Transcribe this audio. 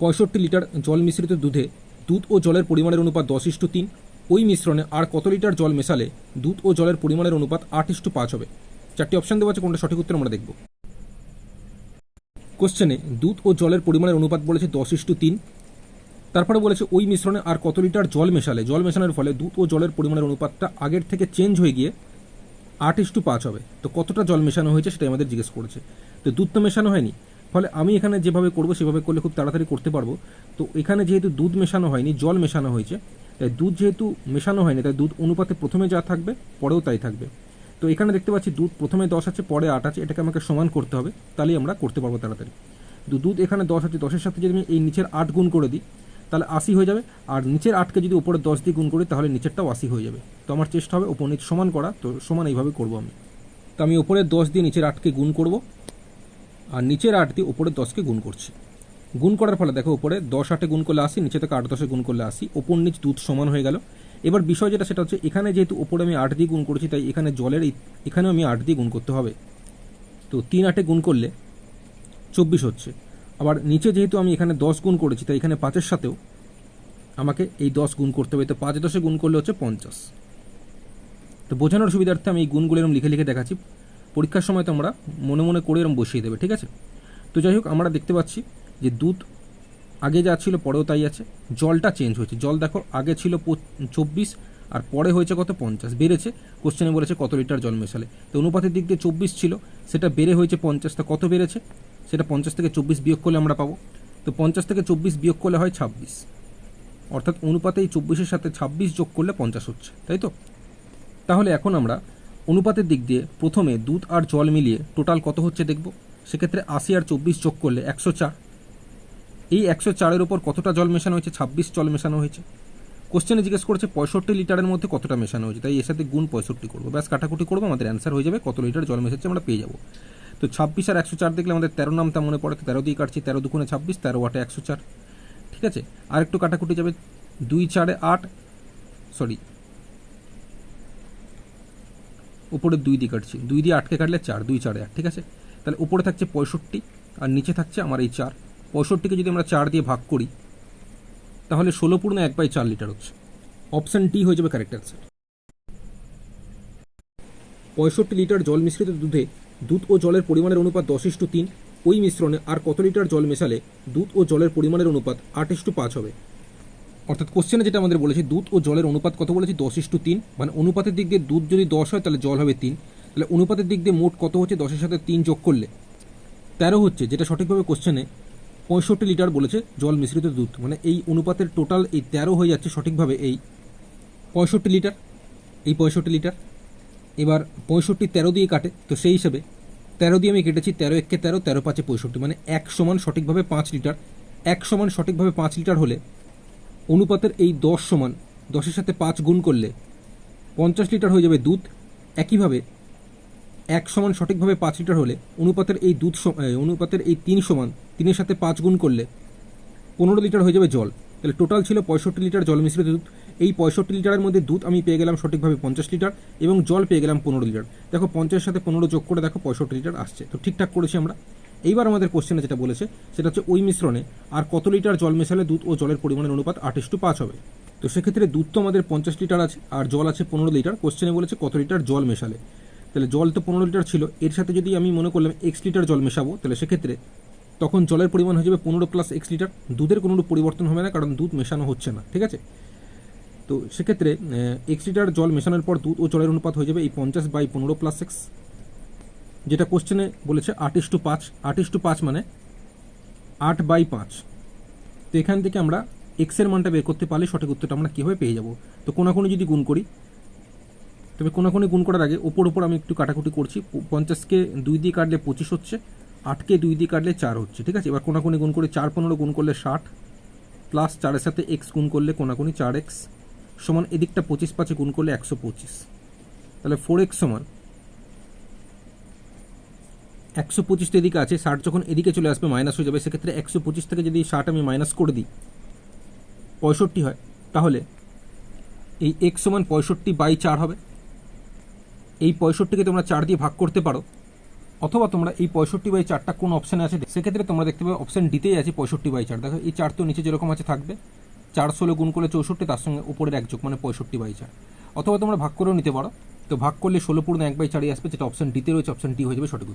পঁয়ষট্টি লিটার জল মিশ্রিত দুধে দুধ ও জলের পরিমাণের অনুপাত দশ ইস্টু তিন। ওই মিশ্রণে আর কত লিটার জল মেশালে দুধ ও জলের পরিমাণের অনুপাত আট ইস্টু পাঁচ হবে? চারটি অপশন দেওয়া আছে, কোনটা সঠিক উত্তর আমরা দেখব। কোশ্চেনে দুধ ও জলের পরিমাণের অনুপাত বলেছে দশ ইস্টু তিন। তারপরে বলেছে, ওই মিশ্রণে আর কত লিটার জল মেশালে? জল মেশানোর ফলে দুধ ও জলের পরিমাণের অনুপাতটা আগের থেকে চেঞ্জ হয়ে গিয়ে আট ইস্টু পাঁচ হবে। তো কতটা জল মেশানো হয়েছে সেটাই আমাদের জিজ্ঞেস করেছে। তো দুধ তো মেশানো হয়নি। ফলে আমি এখানে যেভাবে করব, সেভাবে করলে খুব তাড়াতাড়ি করতে পারব। তো এখানে যেহেতু দুধ মেশানো হয়নি, জল মেশানো হয়েছে, তাই দুধ যেহেতু মেশানো হয়নি, তাই দুধ অনুপাতে প্রথমে যা থাকবে, পরেও তাই থাকবে। তো এখানে দেখতে পাচ্ছি দুধ প্রথমে দশ আছে, পরে আট আছে, এটাকে আমাকে সমান করতে হবে, তাহলেই আমরা করতে পারব তাড়াতাড়ি। তো দুধ এখানে দশ আছে, দশের সাথে যদি আমি এই নিচের আট গুণ করে দিই, তাহলে আশি হয়ে যাবে। আর নিচের আটকে যদি উপরে দশ দিয়ে গুণ করি, তাহলে নিচেরটাও আশি হয়ে যাবে। তো আমার চেষ্টা হবে ওপর নিচ সমান করা, তো সমান এইভাবে করব আমি। তো আমি ওপরে দশ দিয়ে নিচের আটকে গুণ করব। আর নিচের আট দিয়ে ওপরে দশকে গুণ করছি। গুণ করার ফলে দেখো উপরে দশ আটে গুণ করলে আসি নিচে থেকে আট দশে গুণ করলে আসি ওপর নিচ দুধ সমান হয়ে গেল। এবার বিষয় যেটা, সেটা হচ্ছে এখানে যেহেতু ওপরে আমি আট দিয়ে গুণ করেছি, তাই এখানে জলের এখানেও আমি আট দিয়ে গুণ করতে হবে। তো তিন আটে গুণ করলে চব্বিশ হচ্ছে। আবার নিচে যেহেতু আমি এখানে দশ গুণ করেছি, তাই এখানে পাঁচের সাথেও আমাকে এই দশ গুণ করতে হবে। তো পাঁচ দশে গুণ করলে হচ্ছে পঞ্চাশ। তো বোঝানোর সুবিধার্থে আমি এই গুণগুলো এরকম লিখে লিখে দেখাচ্ছি। পরীক্ষার সময় তোমরা মনে মনে করে এরকম বসিয়ে দেবে, ঠিক আছে? তো যাই হোক, আমরা দেখতে পাচ্ছি যে দুধ আগে যা ছিল, পরেও তাই আছে। জলটা চেঞ্জ হয়েছে। জল দেখো, আগে ছিল চব্বিশ, আর পরে হয়েছে কত? পঞ্চাশ। বেড়েছে কোশ্চেনে বলেছে কত লিটার জল মেশালে। তো অনুপাতের দিক দিয়ে চব্বিশ ছিল, সেটা বেড়ে হয়েছে পঞ্চাশ। তা কত বেড়েছে? সেটা পঞ্চাশ থেকে চব্বিশ বিয়োগ করলে আমরা পাবো। তো পঞ্চাশ থেকে চব্বিশ বিয়োগ করলে হয় ছাব্বিশ। অর্থাৎ অনুপাতে এই চব্বিশের সাথে ছাব্বিশ যোগ করলে পঞ্চাশ হচ্ছে, তাই তো? তাহলে এখন আমরা অনুপাতের দিক দিয়ে প্রথমে দুধ আর জল মিলিয়ে টোটাল কত হচ্ছে দেখব? সেক্ষেত্রে আশি আর চব্বিশ যোগ করলে একশো চার। এই একশো চারের ওপর কতটা জল মেশানো হয়েছে? ছাব্বিশ জল মেশানো হয়েছে। কোশ্চেনে জিজ্ঞেস করেছে, পঁয়ষট্টি লিটারের মধ্যে কতটা মেশানো হয়েছে? তাই এর সাথে গুণ পঁয়ষট্টি করব। ব্যাস, কাটাকুটি করব, আমাদের অ্যান্সার হয়ে যাবে, কত লিটার জল মেশাচ্ছে আমরা পেয়ে যাব। তো ছাব্বিশ আর একশো চার দেখলে আমাদের তেরো নামটা মনে পড়ে তেরো দিয়ে কাটছি, তেরো দুগুণে ছাব্বিশ, তেরো আটে একশো চার। ঠিক আছে? আর একটু কাটাকুটি যাবে, দুই চারে আট সরি উপরে দুই দিয়ে কাটছি। দুই দিয়ে আটকে কাটলে চার, দুই, চারে আট ঠিক আছে? তাহলে উপরে থাকছে পঁয়ষট্টি আর নিচে থাকছে আমার এই চার। পঁয়ষট্টিকে যদি আমরা চার দিয়ে ভাগ করি, তাহলে ষোলো পূর্ণ এক বাই চার লিটার হচ্ছে। অপশান ডি হয়ে যাবে কারেক্ট অ্যান্সার পঁয়ষট্টি লিটার জল মিশ্রিত দুধে দুধ ও জলের পরিমাণের অনুপাত দশ ইস্টু তিন। ওই মিশ্রণে আর কত লিটার জল মেশালে দুধ ও জলের পরিমাণের অনুপাত আট ইস্টু পাঁচ হবে? অর্থাৎ কোশ্চেনে যেটা আমাদের বলেছে, দুধ ও জলের অনুপাত কত বলেছি? দশ ইস্টু তিন। মানে অনুপাতের দিক দিয়ে দুধ যদি দশ হয়, তাহলে জল হবে তিন। তাহলে অনুপাতের দিক দিয়ে মোট কত হচ্ছে? দশের সাথে তিন যোগ করলে। তেরো হচ্ছে, যেটা সঠিকভাবে কোশ্চেনে পঁয়ষট্টি লিটার বলেছে, জল মিশ্রিত দুধ। মানে এই অনুপাতের টোটাল এই তেরো হয়ে যাচ্ছে সঠিকভাবে এই পঁয়ষট্টি লিটার। এই পঁয়ষট্টি লিটার। এবার পঁয়ষট্টি তেরো দিয়ে কাটে, তো সেই হিসেবে তেরো দিয়ে আমি কেটেছি তেরো একে তেরো তেরো পাঁচে পঁয়ষট্টি। মানে এক সমান সঠিকভাবে পাঁচ লিটার। এক সমান সঠিকভাবে পাঁচ লিটার হলে অনুপাতের এই দশ সমান দশের সাথে পাঁচ গুণ করলে পঞ্চাশ লিটার হয়ে যাবে দুধ। একইভাবে এক সমান সঠিকভাবে পাঁচ লিটার হলে অনুপাতের এই দুধ অনুপাতের এই তিন সমান তিনের সাথে পাঁচ গুণ করলে পনেরো লিটার হয়ে যাবে জল। তাহলে টোটাল ছিল পঁয়ষট্টি লিটার জল মিশ্রিত দুধ। এই পঁয়ষট্টি লিটারের মধ্যে দুধ আমি পেয়ে গেলাম সঠিকভাবে পঞ্চাশ লিটার এবং জল পেয়ে গেলাম পনেরো লিটার। দেখো পঞ্চাশের সাথে পনেরো যোগ করে দেখো পঁয়ষট্টি লিটার আসছে। তো ঠিকঠাক করেছি আমরা? এইবার আমাদের কোশ্চেনে যেটা বলেছে, সেটা হচ্ছে ওই মিশ্রণে আর কত লিটার জল মেশালে দুধ ও জলের পরিমাণের অনুপাত আট ইস্টু পাঁচ হবে? তো সেক্ষেত্রে দুধ তো আমাদের পঞ্চাশ লিটার আছে, আর জল আছে পনেরো লিটার। কোশ্চেনে বলেছে কত লিটার জল মেশালে? তাহলে জল তো পনেরো লিটার ছিল, এর সাথে যদি আমি মনে করলাম এক্স লিটার জল মেশাবো, তাহলে সেক্ষেত্রে তখন জলের পরিমাণ হয়ে যাবে পনেরো প্লাস এক্স লিটার। দুধের কোনো পরিবর্তন হবে না, কারণ দুধ মেশানো হচ্ছে না, ঠিক আছে? তো সেক্ষেত্রে এক্স লিটার জল মেশানোর পর দুধ ও জলের অনুপাত হয়ে যাবে এই পঞ্চাশ বাই পনেরো প্লাস এক্স যেটা কোশ্চেনে বলেছে আট ইস টু পাঁচ, আট ইস টু পাঁচ মানে আট বাই পাঁচ। তো এখান থেকে আমরা এক্সের মানটা বের করতে পারলে সঠিক উত্তরটা আমরা কীভাবে পেয়ে যাব? তো কোনাকুনি যদি গুণ করি, তবে কোনাকুনি গুণ করার আগে ওপর ওপর আমি একটু কাটাকুটি করছি। পঞ্চাশকে দুই দিয়ে কাটলে পঁচিশ হচ্ছে আটকে দুই দিয়ে কাটলে চার হচ্ছে, ঠিক আছে? এবার কোনাকুনি গুণ করে চার পনেরো গুণ করলে ষাট প্লাস চারের সাথে এক্স গুণ করলে কোনাকুনি চার এক্স সমান এদিকটা পঁচিশ পাঁচে গুণ করলে একশো পঁচিশ। তাহলে ফোর এক্স সমান একশো পঁচিশ এদিকে আছে, ষাট যখন এদিকে চলে আসবে, মাইনাস হয়ে যাবে। সেক্ষেত্রে একশো পঁচিশ থেকে যদি ষাট আমি মাইনাস করে দিই, পঁয়ষট্টি হয়, তাহলে এই এক্স সমান পঁয়ষট্টি বাই চার হবে। এই পঁয়ষট্টিকে তোমরা চার দিয়ে ভাগ করতে পারো, অথবা তোমরা এই পঁয়ষট্টি বাই চারটা কোন অপশানে আছে, সেক্ষেত্রে তোমরা দেখতে পাবে অপশান ডিতেই আছে পঁয়ষট্টি বাই চার। দেখো, এই চার তো নিচে যেরকম আছে থাকবে, চার ষোলো গুণ করলে চৌষট্টি, তার সঙ্গে উপরের এক যোগ মানে পঁয়ষট্টি বাই চার। অথবা তোমরা ভাগ করেও নিতে পারো, তো ভাগ করলে ষোলো পূর্ণ এক বাই চারই আসবে, যেটা অপশান ডিতে রয়েছে অপশান ডি হয়ে যাবে সঠিক।